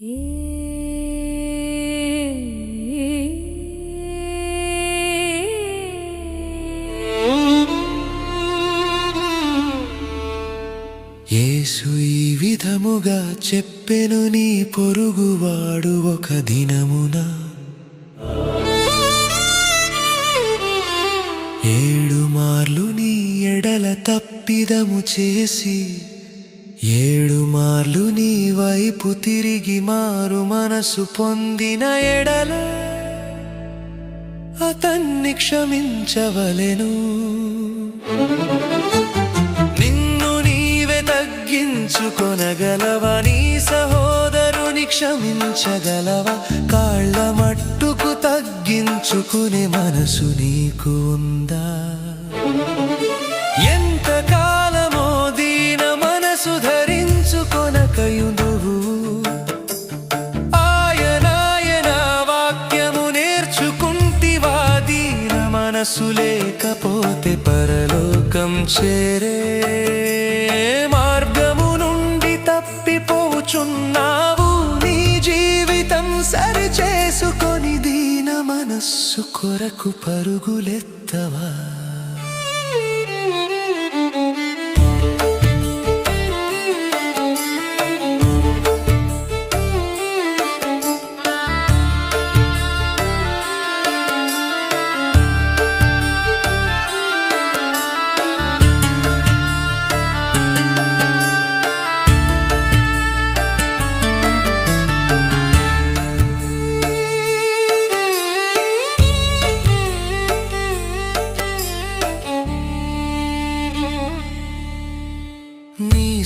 యేసు ఈ విధముగా చెప్పెను నీ పొరుగువాడు ఒక దినమున. ఏడు మార్లు నీ ఎడల తప్పిదము చేసి ఏడు మార్లు నీ వైపు తిరిగి మారు మనసు పొందిన ఎడల అతన్ని క్షమించవలెను. నిన్ను నీవే తగ్గించుకొనగలవా? నీ సహోదరుని క్షమించగలవా? కాళ్ళ మట్టుకు తగ్గించుకునే మనసు నీకు ఉందా? మనసు లేకపోతే పరలోకం చేరే మార్గము నుండి తప్పిపోచున్నావు. నీ జీవితం సరి చేసుకొని దీన మనస్సు కొరకు పరుగులెత్తవా?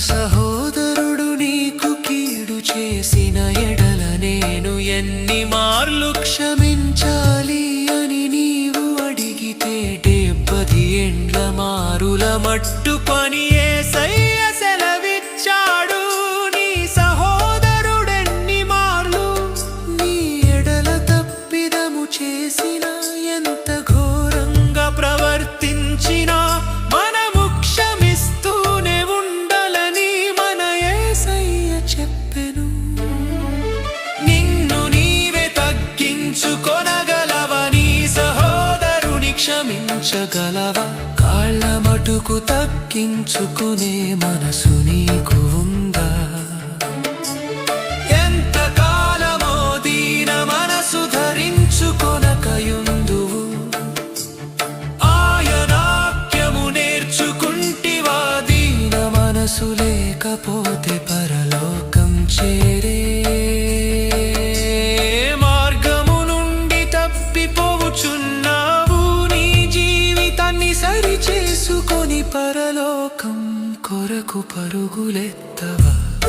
సహోదరుడు నీకు కీడు చేసిన ఎడల నేను ఎన్ని మార్లు క్షమించాలి అని నీవు అడిగితే డెబ్బది ఎండ్ల మారుల మట్టు పని ఏసయ్య సెలవిచ్చాడు. నీ సహోదరుడెన్ని మార్లు నీ ఎడల తప్పిదము చేసి క్షమించగలవా కాళ్ళ మటుకు తగ్గించుకునే మనసు నీకు ఉందా? ఎంత కాలమో దీన మనసు ధరించుకొనకయుందువు? ఆయనాక్యము నేర్చుకుంటివా? దీన మనసు లేకపోతే పరలోకం చేరే పరలోకం కొరకు పరుగులెత్తవా?